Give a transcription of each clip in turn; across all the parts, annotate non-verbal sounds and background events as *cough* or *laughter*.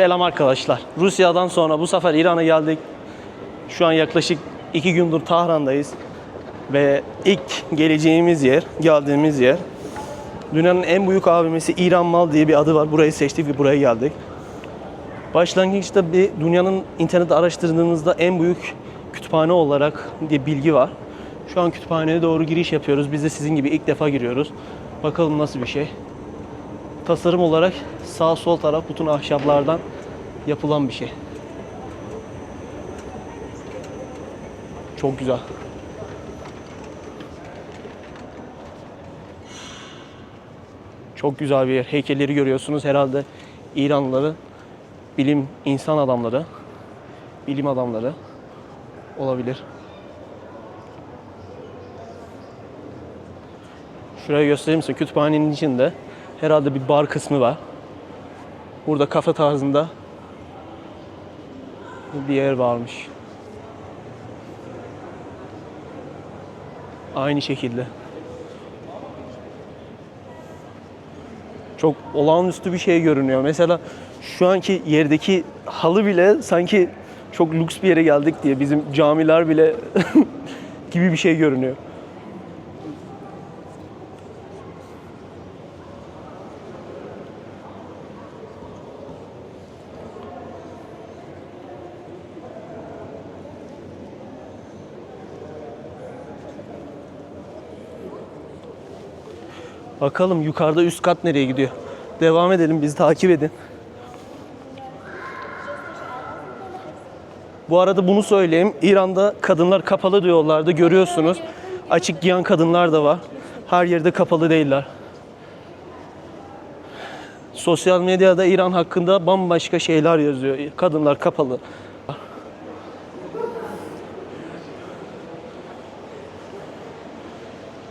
Selam arkadaşlar. Rusya'dan sonra bu sefer İran'a geldik. Şu an yaklaşık iki gündür Tahran'dayız. Ve ilk geleceğimiz yer, geldiğimiz yer. Dünyanın en büyük AVM'si İran Mal diye bir adı var. Burayı seçtik ve buraya geldik. Başlangıçta bir dünyanın internette araştırdığımızda en büyük kütüphane olarak diye bilgi var. Şu an kütüphaneye doğru giriş yapıyoruz. Biz de sizin gibi ilk defa giriyoruz. Bakalım nasıl bir şey. Tasarım olarak sağ sol taraf bütün ahşaplardan yapılan bir şey. Çok güzel. Çok güzel bir yer. Heykelleri görüyorsunuz herhalde İranlıları bilim insan adamları, bilim adamları olabilir. Şuraya göstereyim misin? Kütüphanenin içinde herhalde bir bar kısmı var. Burada kafe tarzında bir yer varmış. Aynı şekilde. Çok olağanüstü bir şey görünüyor. Mesela şu anki yerdeki halı bile sanki çok lüks bir yere geldik diye bizim camiler bile *laughs* gibi bir şey görünüyor. Bakalım yukarıda üst kat nereye gidiyor? Devam edelim bizi takip edin. Bu arada bunu söyleyeyim. İran'da kadınlar kapalı diyorlardı. Görüyorsunuz. Açık giyen kadınlar da var. Her yerde kapalı değiller. Sosyal medyada İran hakkında bambaşka şeyler yazıyor. Kadınlar kapalı.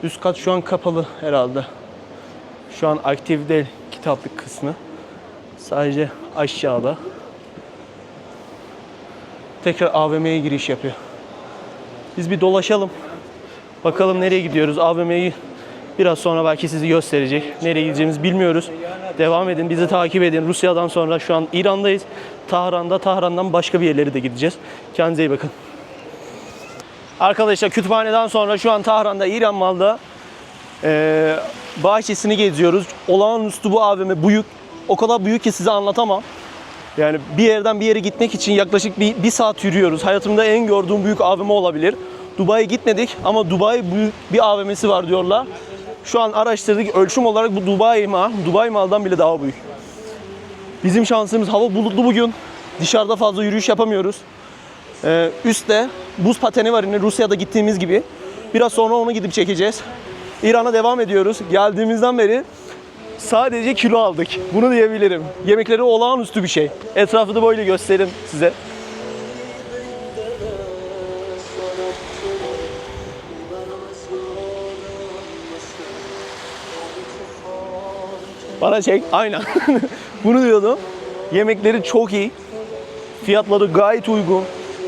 Üst kat şu an kapalı herhalde. Şu an aktif değil kitaplık kısmı. Sadece aşağıda. Tekrar AVM'ye giriş yapıyor. Biz bir dolaşalım. Bakalım nereye gidiyoruz. AVM'yi biraz sonra belki sizi gösterecek. Nereye gideceğimizi bilmiyoruz. Devam edin, bizi takip edin. Rusya'dan sonra şu an İran'dayız. Tahran'da, Tahran'dan başka bir yerlere de gideceğiz. Kendinize iyi bakın. Arkadaşlar kütüphaneden sonra şu an Tahran'da, İran Mal'da ee, bahçesini geziyoruz. Olağanüstü bu AVM büyük. O kadar büyük ki size anlatamam. Yani bir yerden bir yere gitmek için yaklaşık bir, bir saat yürüyoruz. Hayatımda en gördüğüm büyük AVM olabilir. Dubai'ye gitmedik ama Dubai büyük bir AVM'si var diyorlar. Şu an araştırdık. Ölçüm olarak bu Dubai Mal, Dubai Mal'dan bile daha büyük. Bizim şansımız hava bulutlu bugün. Dışarıda fazla yürüyüş yapamıyoruz. Ee, üstte buz pateni var yine Rusya'da gittiğimiz gibi. Biraz sonra onu gidip çekeceğiz. İran'a devam ediyoruz. Geldiğimizden beri sadece kilo aldık. Bunu diyebilirim. Yemekleri olağanüstü bir şey. Etrafı da böyle göstereyim size. Bana çek. Aynen. *laughs* Bunu diyordum. Yemekleri çok iyi. Fiyatları gayet uygun.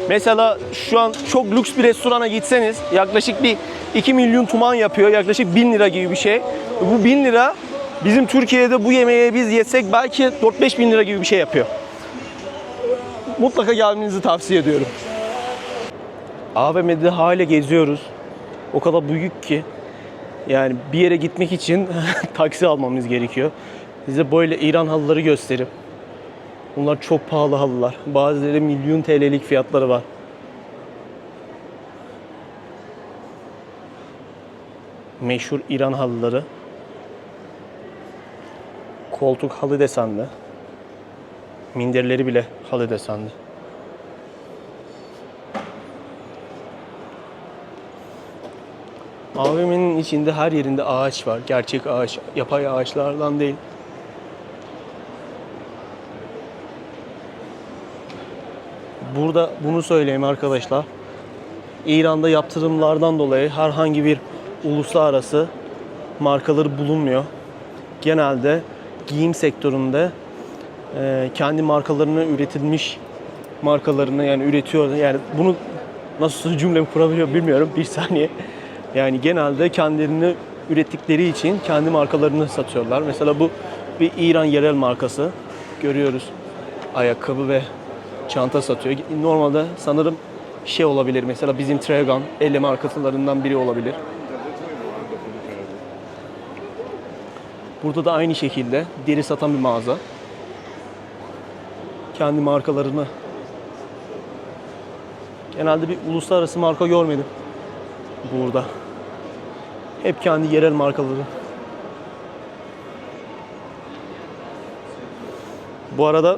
Mesela şu an çok lüks bir restorana gitseniz yaklaşık bir 2 milyon tuman yapıyor. Yaklaşık 1000 lira gibi bir şey. Bu 1000 lira bizim Türkiye'de bu yemeği biz yesek belki 4-5 bin lira gibi bir şey yapıyor. Mutlaka gelmenizi tavsiye ediyorum. AVM'de hala geziyoruz. O kadar büyük ki yani bir yere gitmek için *laughs* taksi almamız gerekiyor. Size böyle İran halıları göstereyim. Bunlar çok pahalı halılar. Bazıları milyon TL'lik fiyatları var. Meşhur İran halıları. Koltuk halı desenli. Minderleri bile halı desenli. AVM'nin içinde her yerinde ağaç var. Gerçek ağaç. Yapay ağaçlardan değil. Burada bunu söyleyeyim arkadaşlar. İran'da yaptırımlardan dolayı herhangi bir uluslararası markaları bulunmuyor. Genelde giyim sektöründe e, kendi markalarını üretilmiş markalarını yani üretiyor. Yani bunu nasıl *laughs* cümlemi kurabiliyor bilmiyorum. Bir saniye. Yani genelde kendilerini ürettikleri için kendi markalarını satıyorlar. Mesela bu bir İran yerel markası. Görüyoruz. ayakkabı ve çanta satıyor. Normalde sanırım şey olabilir mesela bizim Tregan elle markalarından biri olabilir. Burada da aynı şekilde deri satan bir mağaza. Kendi markalarını Genelde bir uluslararası marka görmedim burada. Hep kendi yerel markaları. Bu arada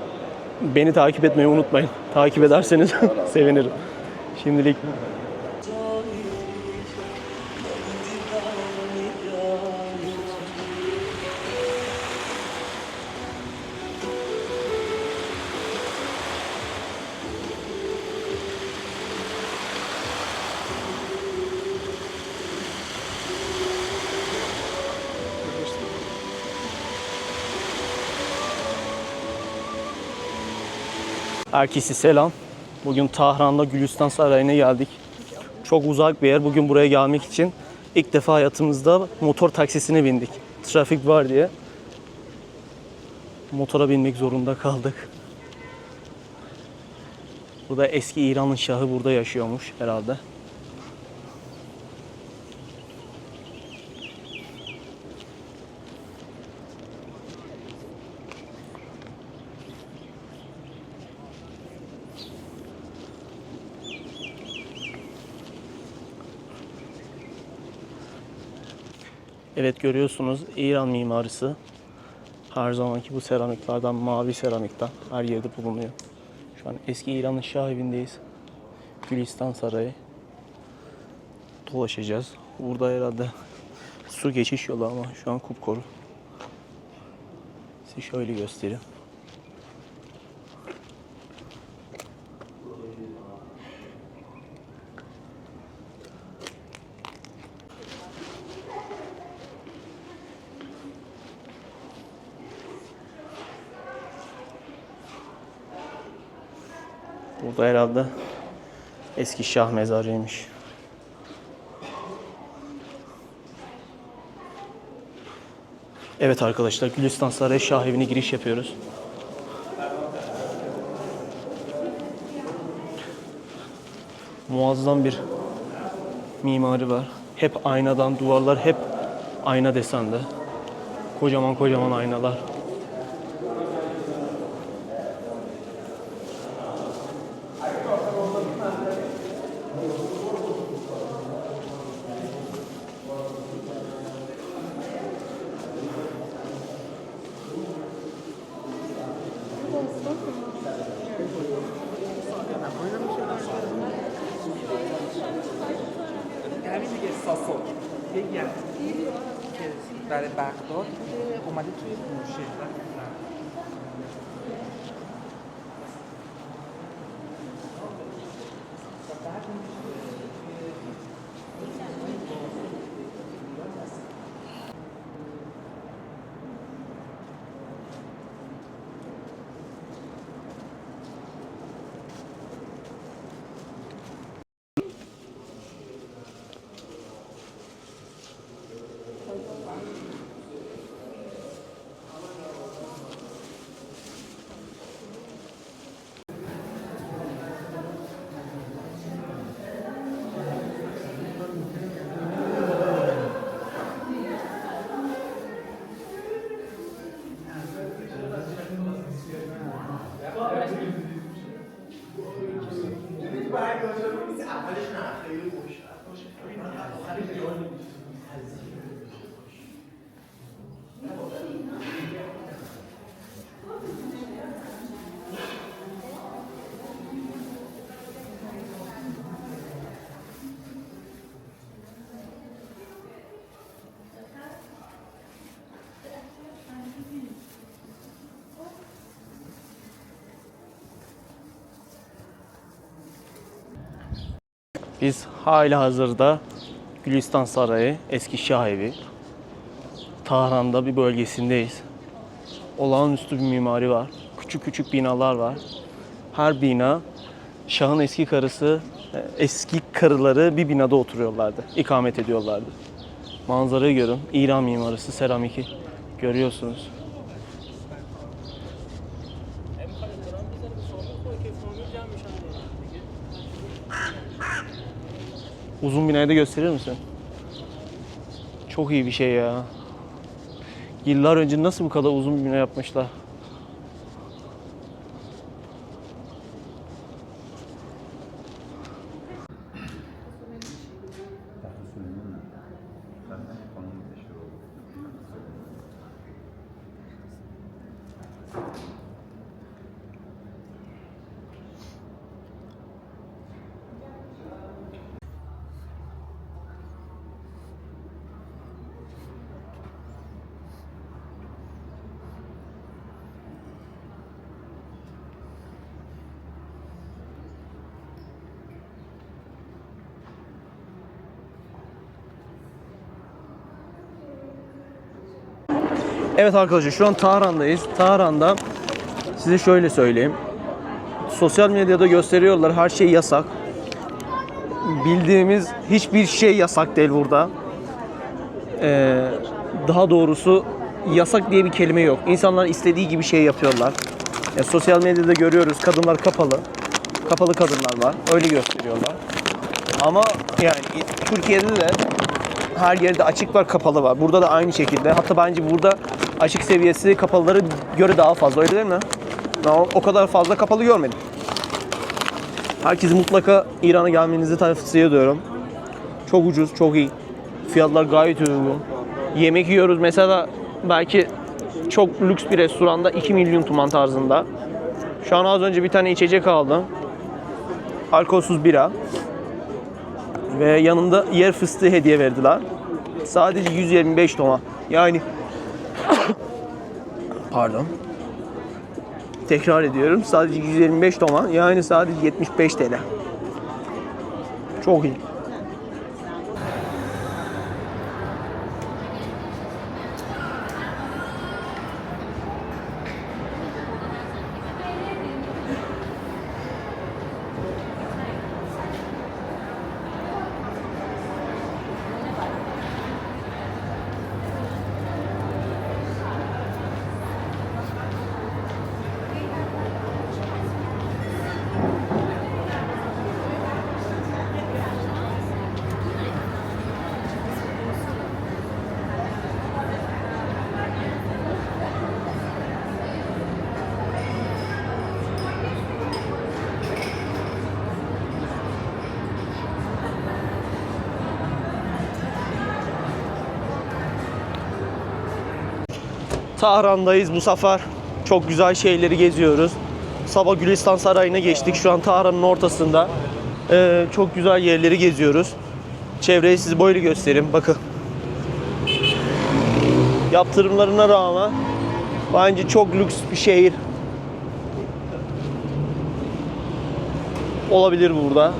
beni takip etmeyi unutmayın. Takip ederseniz *laughs* sevinirim. Şimdilik Herkese selam. Bugün Tahran'da Gülistan Sarayı'na geldik. Çok uzak bir yer. Bugün buraya gelmek için ilk defa hayatımızda motor taksisine bindik. Trafik var diye. Motora binmek zorunda kaldık. Burada eski İran'ın şahı burada yaşıyormuş herhalde. Evet görüyorsunuz İran mimarisi. Her zamanki bu seramiklerden, mavi seramikten her yerde bulunuyor. Şu an eski İran'ın şah evindeyiz. Gülistan Sarayı. Dolaşacağız. Burada herhalde su geçiş yolu ama şu an kupkuru. Size şöyle göstereyim. Burada herhalde eski şah mezarıymış. Evet arkadaşlar Gülistan Sarayı Şah Evi'ne giriş yapıyoruz. Muazzam bir mimari var. Hep aynadan duvarlar hep ayna desende. Kocaman kocaman aynalar. همین ساسو. یکی از که برای بغداد اومده توی بوشه Biz hala hazırda Gülistan Sarayı, eski Şah Evi, Tahran'da bir bölgesindeyiz. Olağanüstü bir mimari var. Küçük küçük binalar var. Her bina Şah'ın eski karısı, e, eski karıları bir binada oturuyorlardı, ikamet ediyorlardı. Manzarayı görün. İran mimarisi, seramiki görüyorsunuz. Uzun binayı da gösterir misin? Çok iyi bir şey ya. Yıllar önce nasıl bu kadar uzun bir bina yapmışlar? Evet arkadaşlar şu an Tahran'dayız. Tahran'da size şöyle söyleyeyim. Sosyal medyada gösteriyorlar her şey yasak. Bildiğimiz hiçbir şey yasak değil burada. Ee, daha doğrusu yasak diye bir kelime yok. İnsanlar istediği gibi şey yapıyorlar. Ya, sosyal medyada görüyoruz kadınlar kapalı. Kapalı kadınlar var. Öyle gösteriyorlar. Ama yani Türkiye'de de her yerde açık var, kapalı var. Burada da aynı şekilde. Hatta bence burada açık seviyesi kapalıları göre daha fazla. Öyle değil mi? Ben o- kadar fazla kapalı görmedim. Herkese mutlaka İran'a gelmenizi tavsiye ediyorum. Çok ucuz, çok iyi. Fiyatlar gayet uygun. Yemek yiyoruz mesela belki çok lüks bir restoranda 2 milyon tuman tarzında. Şu an az önce bir tane içecek aldım. Alkolsüz bira. Ve yanında yer fıstığı hediye verdiler. Sadece 125 toma. Yani pardon. Tekrar ediyorum. Sadece 125 toma. Yani sadece 75 TL. Çok iyi. Tahran'dayız bu sefer. Çok güzel şeyleri geziyoruz. Sabah Gülistan Sarayı'na geçtik. Şu an Tahran'ın ortasında. Ee, çok güzel yerleri geziyoruz. Çevreyi size böyle göstereyim. Bakın. Yaptırımlarına rağmen bence çok lüks bir şehir olabilir burada.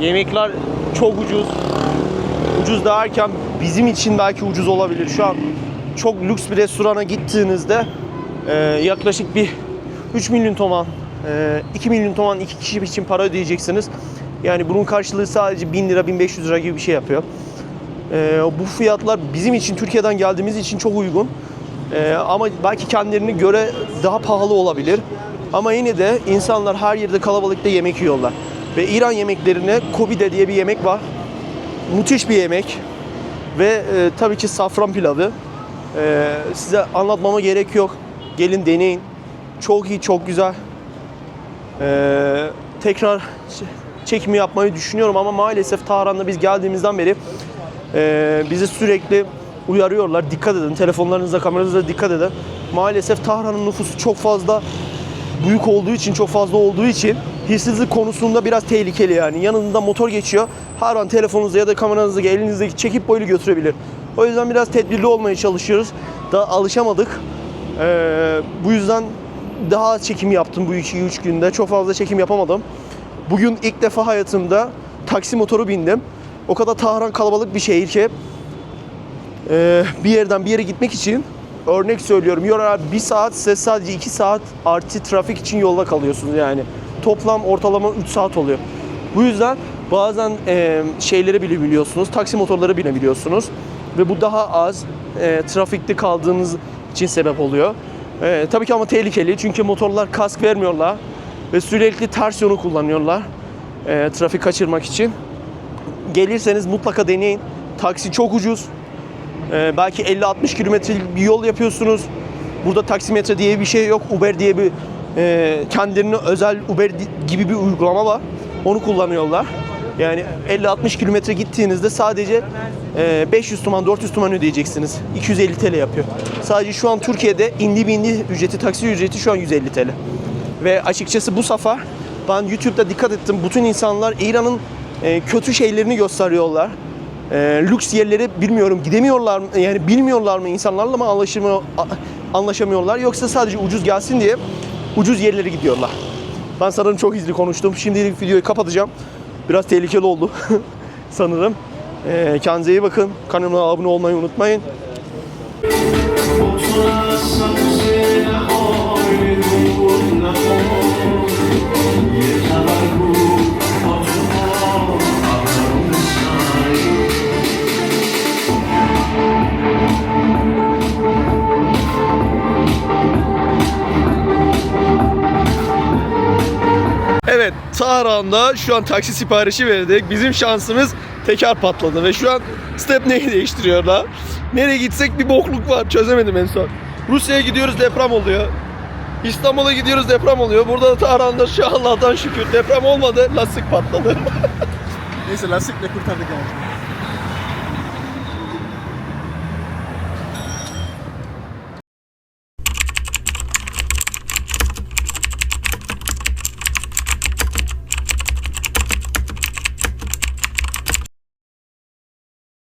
Yemekler çok ucuz ucuz derken bizim için belki ucuz olabilir. Şu an çok lüks bir restorana gittiğinizde e, yaklaşık bir 3 milyon toman, e, 2 milyon toman iki kişi için para ödeyeceksiniz. Yani bunun karşılığı sadece 1000 lira, 1500 lira gibi bir şey yapıyor. E, bu fiyatlar bizim için Türkiye'den geldiğimiz için çok uygun. E, ama belki kendilerine göre daha pahalı olabilir. Ama yine de insanlar her yerde kalabalıkta yemek yiyorlar. Ve İran yemeklerine kobide diye bir yemek var müthiş bir yemek ve e, tabii ki safran pilavı. E, size anlatmama gerek yok. Gelin deneyin. Çok iyi, çok güzel. E, tekrar çekimi yapmayı düşünüyorum ama maalesef Tahran'da biz geldiğimizden beri e, bizi sürekli uyarıyorlar. Dikkat edin. Telefonlarınıza, kameranıza dikkat edin. Maalesef Tahran'ın nüfusu çok fazla büyük olduğu için, çok fazla olduğu için hırsızlık konusunda biraz tehlikeli yani. Yanında motor geçiyor. Her an telefonunuza ya da kameranızı elinizdeki çekip böyle götürebilir. O yüzden biraz tedbirli olmaya çalışıyoruz. Daha alışamadık. Ee, bu yüzden daha az çekim yaptım bu 2-3 günde. Çok fazla çekim yapamadım. Bugün ilk defa hayatımda taksi motoru bindim. O kadar Tahran kalabalık bir şehir ki ee, bir yerden bir yere gitmek için örnek söylüyorum yola bir saat size sadece 2 saat artı trafik için yolda kalıyorsunuz yani. Toplam ortalama 3 saat oluyor. Bu yüzden bazen e, şeyleri binebiliyorsunuz, taksi motorları binebiliyorsunuz ve bu daha az e, trafikte kaldığınız için sebep oluyor. E, tabii ki ama tehlikeli çünkü motorlar kask vermiyorlar ve sürekli ters yolu kullanıyorlar. e, trafik kaçırmak için. Gelirseniz mutlaka deneyin. Taksi çok ucuz. E, belki 50-60 kilometrelik bir yol yapıyorsunuz. Burada taksimetre diye bir şey yok. Uber diye bir e, kendilerine özel Uber gibi bir uygulama var. Onu kullanıyorlar. Yani 50-60 kilometre gittiğinizde sadece e, 500 tuman 400 tuman ödeyeceksiniz. 250 TL yapıyor. Sadece şu an Türkiye'de indi bindi ücreti taksi ücreti şu an 150 TL. Ve açıkçası bu sefer ben YouTube'da dikkat ettim. Bütün insanlar İran'ın e, kötü şeylerini gösteriyorlar. E, lüks yerlere bilmiyorum gidemiyorlar mı? Yani bilmiyorlar mı insanlarla mı anlaşamıyorlar yoksa sadece ucuz gelsin diye ucuz yerlere gidiyorlar. Ben sanırım çok hızlı konuştum. Şimdilik videoyu kapatacağım. Biraz tehlikeli oldu *laughs* sanırım. E, kendinize iyi bakın. Kanalıma abone olmayı unutmayın. Tahran'da şu an taksi siparişi verdik. Bizim şansımız teker patladı ve şu an Stepney'i değiştiriyorlar. Nereye gitsek bir bokluk var. Çözemedim en son. Rusya'ya gidiyoruz deprem oluyor. İstanbul'a gidiyoruz deprem oluyor. Burada da Tahran'da şu Allah'tan şükür deprem olmadı. Lastik patladı. Neyse lastikle kurtardık yani.